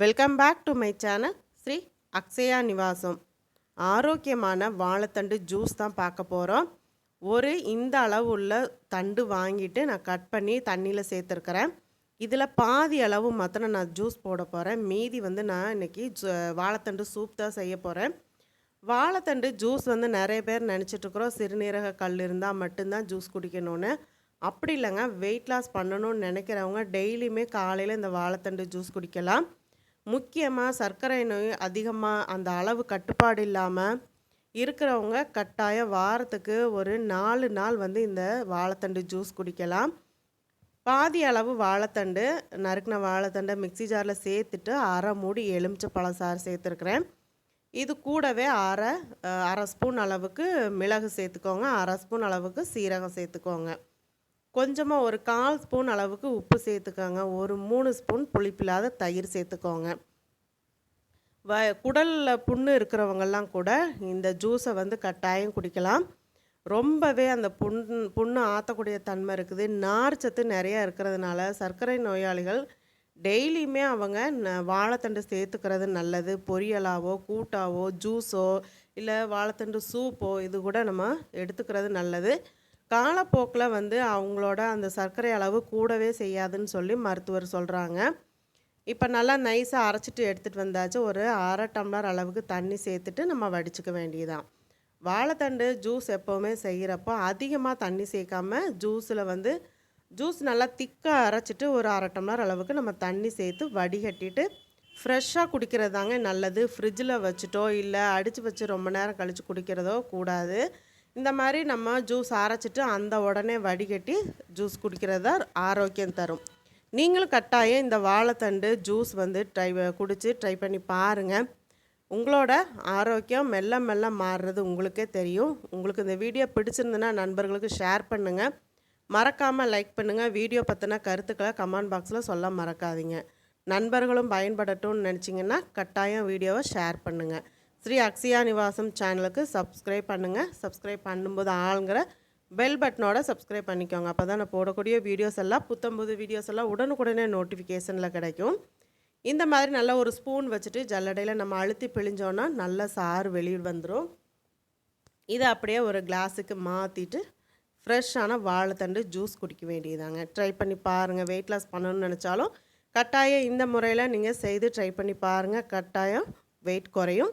Welcome back to my channel Sri Akshaya Nivasam ஆரோக்கியமான வாழைத்தண்டு juice தான் பார்க்க போகிறோம் ஒரு இந்த அளவு உள்ள தண்டு வாங்கிட்டு நான் கட் பண்ணி தண்ணியில் சேர்த்துருக்கிறேன். இதில் பாதி அளவு மாத்திரம் நான் ஜூஸ் போட போகிறேன் மீதி வந்து நான் இன்றைக்கி வாழைத்தண்டு சூப் தான் செய்ய போகிறேன் வாழைத்தண்டு ஜூஸ் வந்து நிறைய பேர் நினச்சிட்ருக்குறோம் சிறுநீரக கல் இருந்தால் மட்டும்தான் ஜூஸ் குடிக்கணும்னு. அப்படி இல்லைங்க வெயிட் லாஸ் பண்ணணும்னு நினைக்கிறவங்க டெய்லியுமே காலையில் இந்த வாழைத்தண்டு ஜூஸ் குடிக்கலாம். முக்கியமாக சர்க்கரை நோய் அதிகமாக அந்த அளவு கட்டுப்பாடு இல்லாமல் இருக்கிறவங்க கட்டாயம் வாரத்துக்கு ஒரு நாலு நாள் வந்து இந்த வாழைத்தண்டு ஜூஸ் குடிக்கலாம். பாதி அளவு வாழைத்தண்டு நறுக்கின வாழைத்தண்டை மிக்சி ஜாரில் சேர்த்துட்டு அரை மூடி எலுமிச்சை பழசாறு சேர்த்துருக்குறேன். இது கூடவே அரை அரை ஸ்பூன் அளவுக்கு மிளகு சேர்த்துக்கோங்க. அரை ஸ்பூன் அளவுக்கு சீரகம் சேர்த்துக்கோங்க. கொஞ்சமாக ஒரு கால் ஸ்பூன் அளவுக்கு உப்பு சேர்த்துக்கோங்க. ஒரு மூணு ஸ்பூன் புளிப்பில்லாத தயிர் சேர்த்துக்கோங்க. வ குடலில் புண்ணு இருக்கிறவங்கெல்லாம் கூட இந்த ஜூஸை வந்து கட்டாயம் குடிக்கலாம். ரொம்பவே அந்த புண் புண்ணு ஆற்றக்கூடிய தன்மை இருக்குது. நார்ச்சத்து நிறையா இருக்கிறதுனால சர்க்கரை நோயாளிகள் டெய்லியுமே அவங்க ந- வாழைத்தண்டு சேர்த்துக்கிறது நல்லது. பொரியலாவோ கூட்டாவோ ஜூஸோ இல்லை வாழைத்தண்டு சூப்போ இது கூட நம்ம எடுத்துக்கிறது நல்லது. காலப்போக்கில் வந்து அவங்களோட அந்த சர்க்கரை அளவு கூடவே செய்யாதுன்னு சொல்லி மருத்துவர் சொல்கிறாங்க இப்போ நல்லா நைஸாக அரைச்சிட்டு எடுத்துகிட்டு வந்தாச்சு. ஒரு அரை டம்ளர் அளவுக்கு தண்ணி சேர்த்துட்டு நம்ம வடிச்சுக்க வேண்டியதான் வாழைத்தண்டு ஜூஸ் எப்போவுமே செய்கிறப்போ அதிகமாக தண்ணி சேர்க்காம ஜூஸில் வந்து ஜூஸ் நல்லா திக்காக அரைச்சிட்டு ஒரு அரை டம்ளர் அளவுக்கு நம்ம தண்ணி சேர்த்து வடிகட்டிட்டு ஃப்ரெஷ்ஷாக குடிக்கிறது தாங்க நல்லது. ஃப்ரிட்ஜில் வச்சுட்டோ இல்லை அடித்து வச்சு ரொம்ப நேரம் கழித்து குடிக்கிறதோ கூடாது. இந்த மாதிரி நம்ம ஜூஸ் அரைச்சிட்டு அந்த உடனே வடிகட்டி ஜூஸ் குடிக்கிறது தான் ஆரோக்கியம் தரும். நீங்களும் கட்டாயம் இந்த வாழைத்தண்டு ஜூஸ் வந்து ட்ரை குடித்து ட்ரை பண்ணி பாருங்கள் உங்களோட ஆரோக்கியம் மெல்ல மெல்ல மாறுறது உங்களுக்கே தெரியும். உங்களுக்கு இந்த வீடியோ பிடிச்சிருந்துன்னா நண்பர்களுக்கு ஷேர் பண்ணுங்கள் மறக்காமல் லைக் பண்ணுங்கள் வீடியோ பற்றின கருத்துக்களை கமெண்ட் பாக்ஸில் சொல்ல மறக்காதீங்க. நண்பர்களும் பயன்படட்டும்னு நினச்சிங்கன்னா கட்டாயம் வீடியோவை ஷேர் பண்ணுங்கள் ஸ்ரீ அக்ஷயா நிவாசம் சேனலுக்கு சப்ஸ்கிரைப் பண்ணுங்கள் சப்ஸ்கிரைப் பண்ணும்போது ஆளுங்கிற பெல் பட்டனோட சப்ஸ்கிரைப் பண்ணிக்கோங்க. அப்போ தான் நான் போடக்கூடிய வீடியோஸ் எல்லாம் புத்தம்புது வீடியோஸ் எல்லாம் உடனுக்குடனே நோட்டிஃபிகேஷனில் கிடைக்கும். இந்த மாதிரி நல்லா ஒரு ஸ்பூன் வச்சுட்டு ஜல்லடையில் நம்ம அழுத்தி பிழிஞ்சோன்னா நல்ல சாறு வெளியே வந்துடும் இதை அப்படியே ஒரு கிளாஸுக்கு மாற்றிட்டு ஃப்ரெஷ்ஷான வாழைத்தண்டு ஜூஸ் குடிக்க வேண்டியதாங்க ட்ரை பண்ணி பாருங்கள் வெயிட் லாஸ் பண்ணணும்னு நினச்சாலும் கட்டாயம் இந்த முறையில் நீங்கள் செய்து ட்ரை பண்ணி பாருங்கள் கட்டாயம் வெயிட் குறையும்.